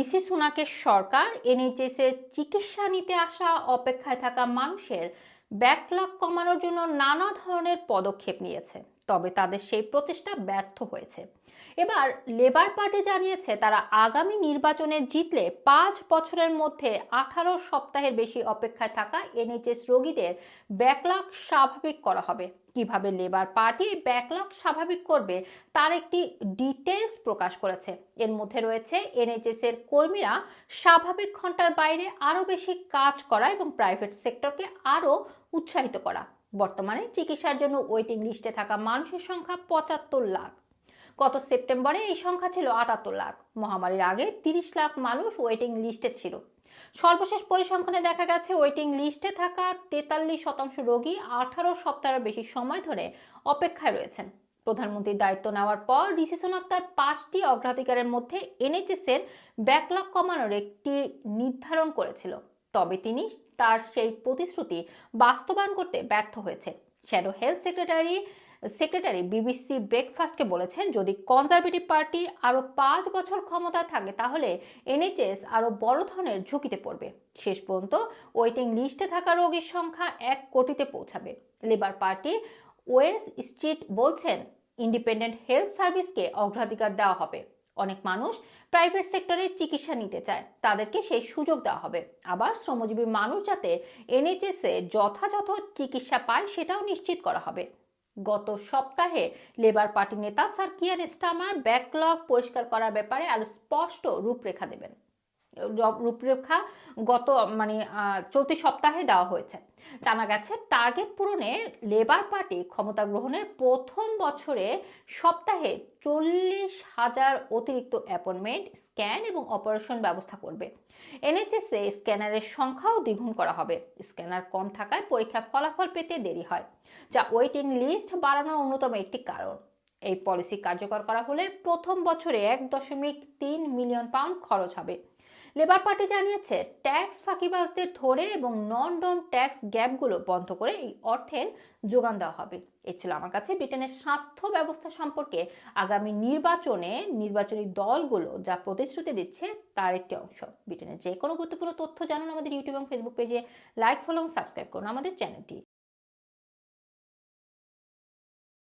ঋষি সুনাকের সরকার, NHS এর চিকিৎসা নিতে আসা অপেক্ষায় থাকা মানুষের ব্যাকলগ কমানোর জন্য নানা ধরনের পদক্ষেপ নিয়েছে। তবে তাদের সেই প্রচেষ্টা ব্যর্থ হয়েছে। এবার লেবার পার্টি জানিয়েছে, তারা আগামী নির্বাচনে জিতলে পাঁচ বছরের মধ্যে আঠারো সপ্তাহের বেশি অপেক্ষায় থাকা এনএইচএস রোগীদের ব্যাকলগ স্বাভাবিক করা হবে। কীভাবে লেবার পার্টি ব্যাকলগ স্বাভাবিক করবে, তার একটি ডিটেলস প্রকাশ করেছে। এর মধ্যে রয়েছে, এনএইচএস এর কর্মীরা স্বাভাবিক ঘণ্টার বাইরে আরও বেশি কাজ করা এবং প্রাইভেট সেক্টরকে আরও উৎসাহিত করা। বর্তমানে চিকিৎসার জন্য ওয়েটিং লিস্টে থাকা মানুষের সংখ্যা পঁচাত্তর লাখ। গত সেপ্টেম্বরে এই সংখ্যা ছিল আটাত্তর লাখ। মহামারীর আগে তিরিশ লাখ মানুষ ওয়েটিং লিস্টে ছিল। সর্বশেষ পরিসংখ্যানে দেখা গেছে ওয়েটিং লিস্টে থাকা তেতাল্লিশ শতাংশ রোগী আঠারো সপ্তাহের বেশি সময় ধরে অপেক্ষায় রয়েছেন। প্রধানমন্ত্রীর দায়িত্ব নেওয়ার পর ঋষি সোনাক তার পাঁচটি অগ্রাধিকারের মধ্যে এনএইচএস এর ব্যাকলগ কমানোর একটি নির্ধারণ করেছিল। তবে তিনি তার সেই প্রতিশ্রুতি বাস্তবায়ন করতে ব্যর্থ হয়েছে। Shadow health secretary secretary BBC ব্রেকফাস্টকে বলেছেন, যদি কনজারভেটিভ পার্টি আরও পাঁচ বছর ক্ষমতা থাকে, তাহলে এনএইচএস আরও বড় ধরনের ঝুঁকিতে পড়বে। শেষ পর্যন্ত ওয়েটিং লিস্টে থাকা রোগীর সংখ্যা এক কোটিতে পৌঁছাবে। লেবার পার্টি ওয়েস স্ট্রিট বলছেন, ইন্ডিপেন্ডেন্ট হেলথ সার্ভিসকে অগ্রাধিকার দেওয়া হবে। অনেক মানুষ প্রাইভেট সেক্টরে চিকিৎসা নিতে চায়। তাদেরকে সেই সুযোগ দেওয়া হবে। আবার শ্রমজীবী মানুষ যাতে এনএইচএস যথাযথ চিকিৎসা পায়, সেটাও নিশ্চিত করা হবে। গত সপ্তাহে লেবার পার্টি নেতা স্যার কিয়ার স্টামার ব্যাকলগ পরিষ্কার করার ব্যাপারে আরও স্পষ্ট রূপরেখা দেবেন। রূপরেখা গত মানে চলতি সপ্তাহে দেওয়া হয়েছে। জানা গেছে, টার্গেট পূরণে লেবার পার্টি ক্ষমতা গ্রহণের প্রথম বছরে সপ্তাহে চল্লিশ হাজার অতিরিক্ত অ্যাপয়েন্টমেন্ট, স্ক্যান এবং অপারেশন ব্যবস্থা করবে। এনএচএস স্ক্যানারের সংখ্যাও দ্বিগুণ করা হবে। স্ক্যানার কম থাকায় পরীক্ষার ফলাফল পেতে দেরি হয়, যা ওয়েটিং লিস্ট বাড়ানোর অন্যতম একটি কারণ। এই পলিসি কার্যকর করা হলে প্রথম বছরে এক দশমিক তিন মিলিয়ন পাউন্ড খরচ হবে। লেবার পার্টি জানিয়েছে, ট্যাক্স ফাঁকিবাজদের ধরে এবং নন ডন ট্যাক্স গ্যাপগুলো বন্ধ করে এই অর্থের যোগান দেওয়া হবে। এ ছিল আমার কাছে ব্রিটেনের স্বাস্থ্য ব্যবস্থা সম্পর্কে। আগামী নির্বাচনে নির্বাচনী দলগুলো যা প্রতিশ্রুতি দিচ্ছে তার একটি অংশ। ব্রিটেনের যে কোনো গুরুত্বপূর্ণ তথ্য জানুন আমাদের ইউটিউব এবং ফেসবুক পেজে। লাইক, ফলো এবং সাবস্ক্রাইব করুন আমাদের চ্যানেলটি।